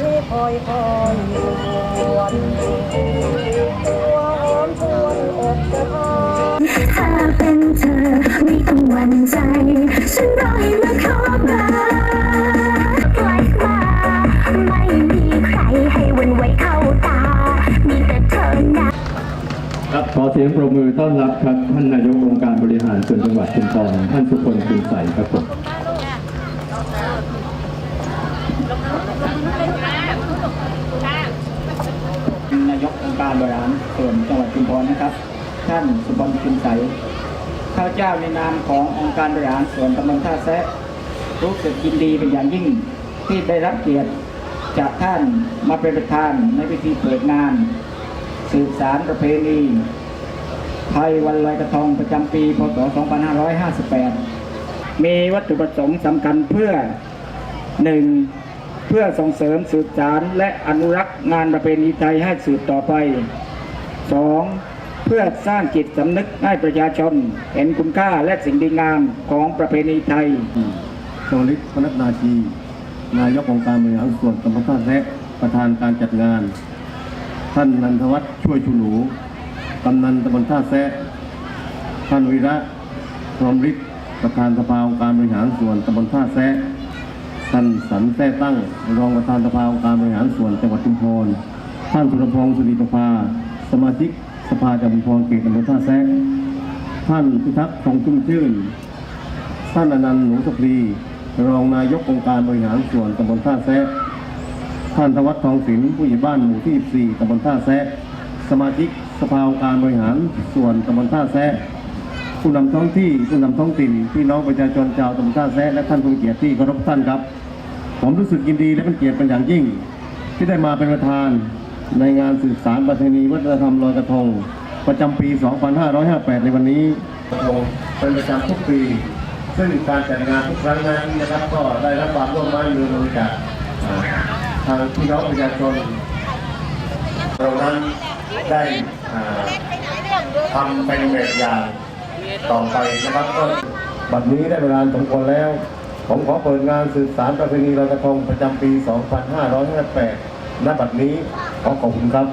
คอยคอยวนตัวหวนอกจะถ้าเป็นเธอไม่ต้องหวั่นใจ ฉันรอให้มาขอเบไว้มาไม่มีใครให้วันไวเข้าตา มีแต่เธอนะครับขอเสียงปรบมือต้อนรับครับท่านนายกองค์การบริหารส่วนจังหวัดชุมพรท่านสุพลคุณใสครับผม การบริหารส่วนจังหวัดชุมพรนะครับ ท่านสุบลคุณใสข้าเจ้าในนามขององค์การบริหารส่วนตำบลท่าแซะรู้สึกยินดีเป็นอย่างยิ่งที่ได้รับเกียรติจากท่านมาเป็นประธานในพิธีเปิดงาน สืบสารประเพณีไทยวันลอยกระทงประจำปีพศ 2558 มีวัตถุประสงค์สำคัญเพื่อหนึ่ง เพื่อส่งเสริมสืบสารและอนุรักษ์งานประเพณีไทยให้สืบต่อไปสองเพื่อสร้างจิตสำนึกให้ประชาชน เห็นคุณค่าและสิ่งดีงามของประเพณีไทยชวลิตพนักนาทีนายกองค์การบริหารส่วนตำบลท่าแซะประธานการจัดงาน ท่านนันทวัฒน์ช่วยชูหนูกำนันตำบลท่าแซะท่านวิระพรมฤทธิ์ประธานสภาองค์การบริหารส่วนตำบลท่าแซะ ท่านสันแท้ตั้งรองประธานสภาองค์การบริหารส่วนจังหวัดชุมพรท่านสุรพงศ์สุริประภา สมาชิกสภาจังหวัดชุมพรเขตตำบลท่าแซะท่านพิทักษ์ทองชุ่มชื่น ท่านอนันต์หนูสปรีรองนายกองค์การบริหารส่วนตำบลท่าแซะท่านธวัฒน์ทองศิลป์ผู้ใหญ่บ้านหมู่ที่ 14ตำบลท่าแซะสมาชิกสภาองค์การบริหารส่วนตำบลท่าแซะผู้นำท้องที่ผู้นำท้องถิ่นพี่น้องประชาชนชาวตำบลท่าแซะและท่านผู้เกียรติที่เคารพท่านครับ ผมรู้สึกยินดีและเป็นเกียรติเป็นอย่างยิ่ง ที่ได้มาเป็นประธานในงานสืบสารประเพณีวัฒนธรรมลอยกระทง ประจำปี 2558 ในวันนี้กระทงเป็นประจำทุกปี ซึ่งการจัดงานทุกครั้งนั้นนะครับก็ได้รับความร่วมมือมือจากอ่าทางพี่น้องประชาชนเรานั้นได้อ่าทำเป็นแบบอย่างต่อไปนะครับก็บัดนี้ได้เวลาสมควรแล้ว ผมขอเปิดงานสื่อสารประเพณีลอยกระทงประจำปี 2558ณบัดนี้ขอขอบคุณครับ